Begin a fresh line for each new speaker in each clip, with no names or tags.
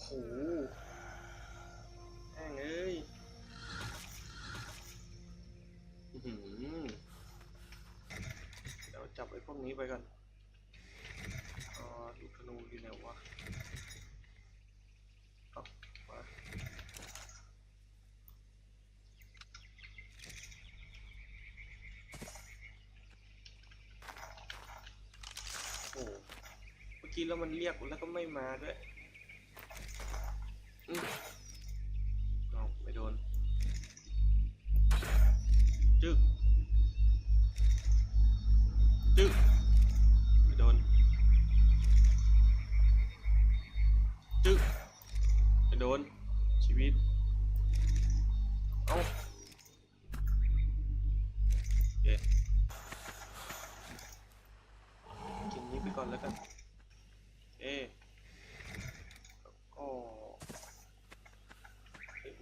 โหแห้งเอ้ยเดี๋ยวจับไอ้พวกนี้ไปก่อนอ่าลูกธนูอยู่ไหนวะเอามาโอ้เมื่อกี้แล้วมันเรียกแล้วก็ไม่มาด้วย อื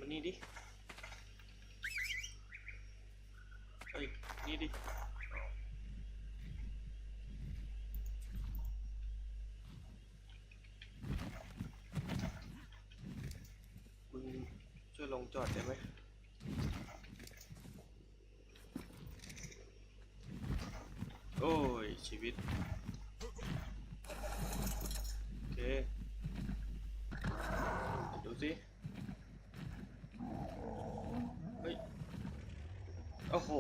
เฮ้ยมันนี่ดิเฮ้ยนี่ดิเอามึงช่วยลงจอดได้ไหมโอ้ย ชีวิต โอเคดูสิ เฮ้ย โอ้โห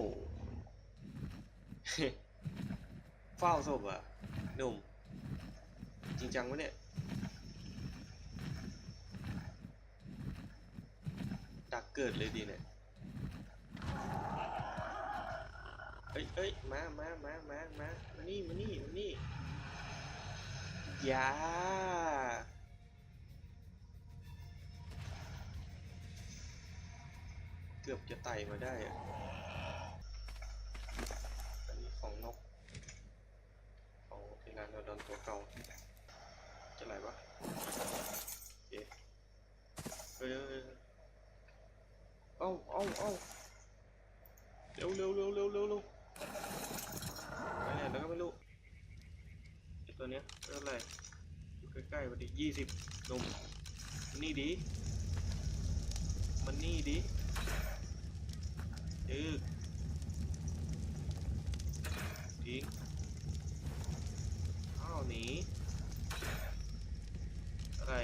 เฝ้าศพอะหนุ่ม จริงจังวะเนี่ย ดักเกิดเลยดีเนี่ยเอ้ยเอ้ยมามามามามามานี่มานี่มานี่อย่าเกือบจะไต่มาได้อะอันนี้ของนก ของที่ร้านเราดนตัวเก่าจะไหลวะโอเคเฮ้ยเฮ้ยเอ้าเอ้าเอ้าเร็วเร็วเร็วเร็วเร็วเร็วไปไหนแล้วก็ไม่รู้ไอตัวเนี้ยเท่าไหร่อยู่ใกล้ๆมาดิยี่สิบนมมันนี่ดี มันนี่ดีจึกทิ้ง หนี อะไร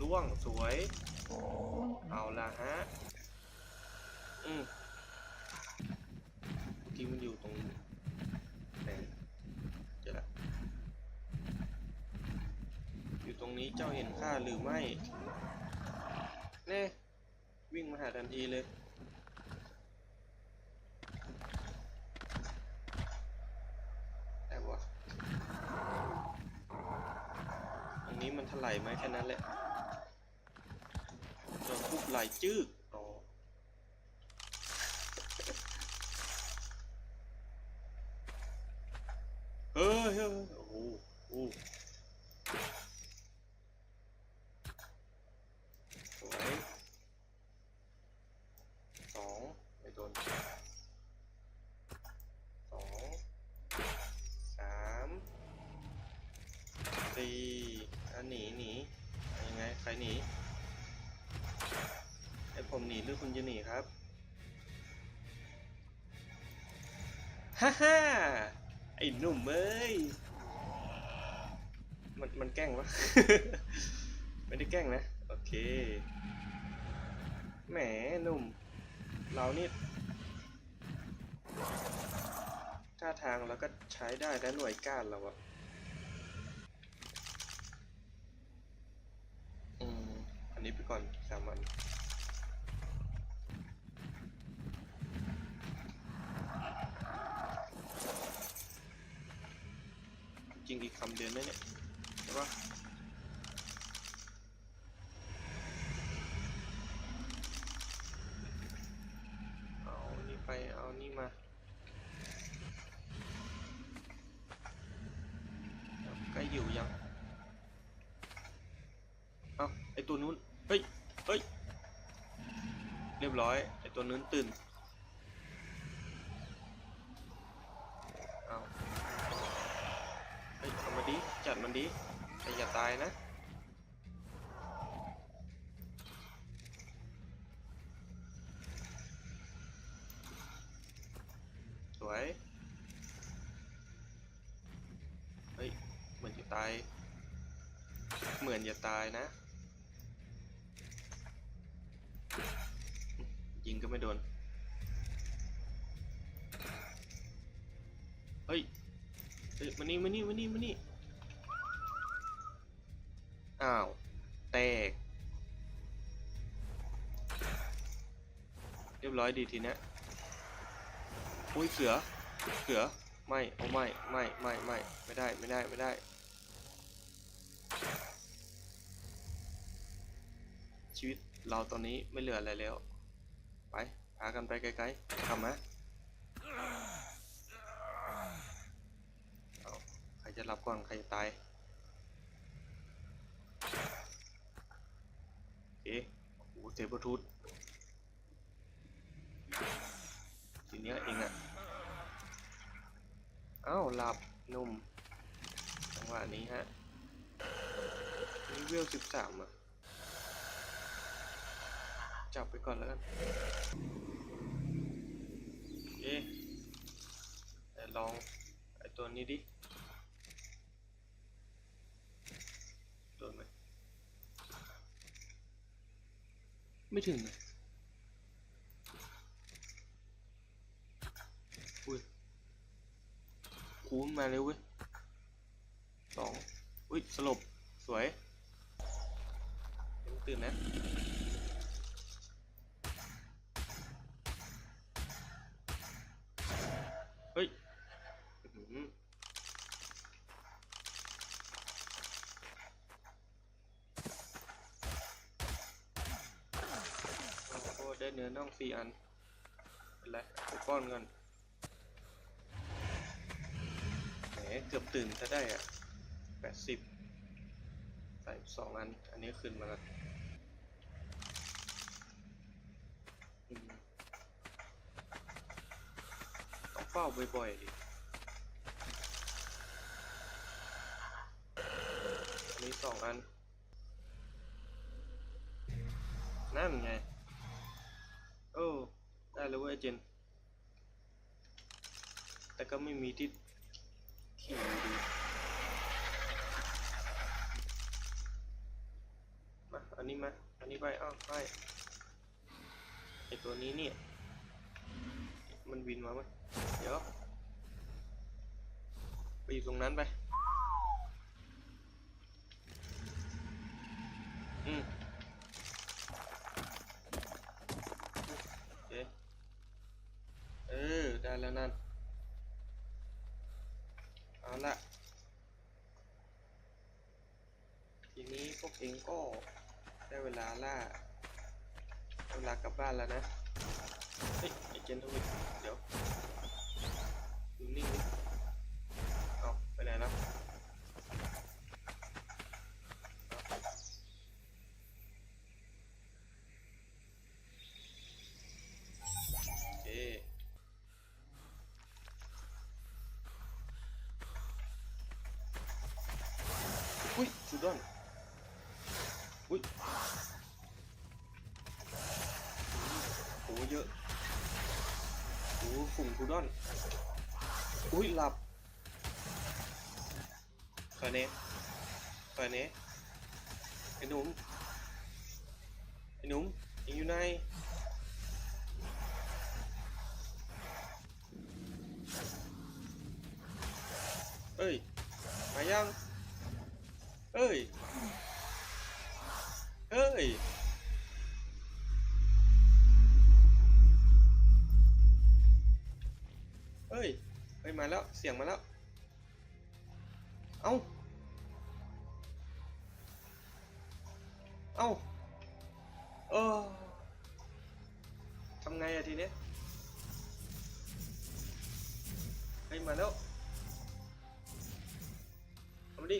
ล่วงสวย เอาละฮะ อืมเมื่อกี้มันอยู่ตรงไหนเจอละอยู่ตรงนี้เจ้าเห็นข้าหรือไม่ แน่ วิ่งมาหาทันทีเลย แต่ว่า ตรงนี้มันถลไหมแค่นั้นแหละโดนทุบไหลจื้กอ๋อเฮ้ยเฮ้ยโอ้โห หนีหรือคุณจะหนีครับ ฮ่าฮ่าไอ้หนุ่มเอ้ย มันมันแกล้งวะ ไม่ได้แกล้งนะ โอเค แหมหนุ่ม เรานี่ท่าทางแล้วก็ใช้ได้นะหน่วยก้านเราอะ ตัวนู้น เฮ้ย เฮ้ย เรียบร้อย ไอตัวนู้นตื่น เอาเฮ้ยทำมาดี จัดมันดีแต่อย่าตายนะ สวย เฮ้ย เหมือนจะตาย เหมือนจะตายนะ ยิงก็ไม่โดน เฮ้ย เฮ้ยมานี่มานี่มานี่มานี่ อ้าว แตก เรียบร้อยดีทีเนี้ยอุ้ยเสือ เสือ ไม่ โอ้ไม่ ไม่ ไม่ ไม่ ไม่ได้ ไม่ได้ ไม่ได้ ชีวิตเราตอนนี้ไม่เหลืออะไรแล้วากันไปไกลๆทำไหมาใครจะรับก่อนใครจะตายโอเคโอ้โหเซเบอร์ทูธทีเนี้ยเองอะเอ้าหลับหนุ่มจังหวะนี้ฮะนี่เวลสิบสามอะจับไปก่อนแล้วกัน เอ๊ะแต่ลองไอตัวนี้ดิโดนไหมไม่ถึงเลยอุ้ยคูณมาเร็วเว้ยสองอุ้ยสลบ สวยยังตื่นนะ เฮ้ยโอ้โหได้เนื้อน่องสี่อัน เป็นไรไปป้อนก่อนแหมเกือบตื่นจะได้อะแปดสิบใส่สองอัน อันนี้ขึ้นมาแล้วอืมต้อง เฝ้าบ่อยๆดิอันนี้สองอัน นั่นไง โอ้ ได้แล้วเว้ยเจน แต่ก็ไม่มีที่ขี่ดีมา อันนี้มา อันนี้ไปอ้าวไปไอตัวนี้เนี่ย มันบินมาไหมเดี๋ยว ไปอยู่ตรงนั้นไป อืมโอเคเออ ได้แล้วนั่น เอาละทีนี้พวกเองก็ได้เวลาล่าเวลากลับบ้านแล้วนะ ฮ้ยไอเจนทวิตเดี๋ยวอยู่นิ่งดิเอาไปไหนแล้วเอาโอเคอุ้ยชูดอนอุ้ยโหเยอะโหฝุ่งชูด อน อุ้ยหลับคอยเน่คอยเน่ไอ้หนุ่มไอ้หนุ่มเองอยู่ไนเอ้ย มายัง เอ้ย เอ้ย มาแล้ว เสียงมาแล้ว เอ้า เอ้า เออทำไงอะทีเนี้ยเฮ้มาแล้วเอาดิ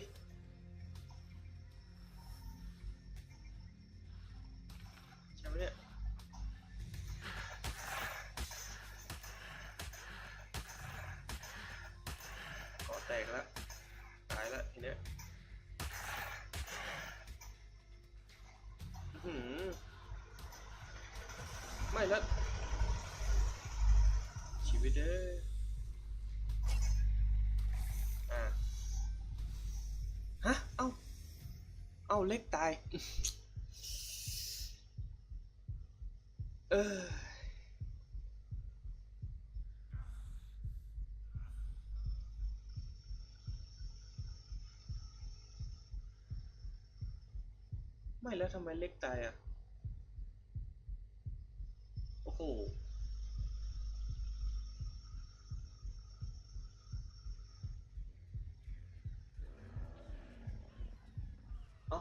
แล้ว ชีวิตเด้ออ่าฮะ เอ้า เอ้าาเล็กตาย เออไม่แล้วทำไมเล็กตายอะ อ๋อ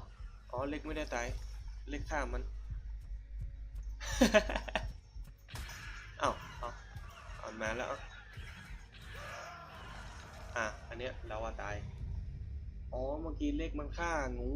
อ๋อ เล็กไม่ได้ตาย เล็กฆ่ามัน เอ้าเอาเอามาแล้วอาอะ อันเนี้ยเราว่าตาย อ๋อ เมื่อกี้เล็กมันฆ่างู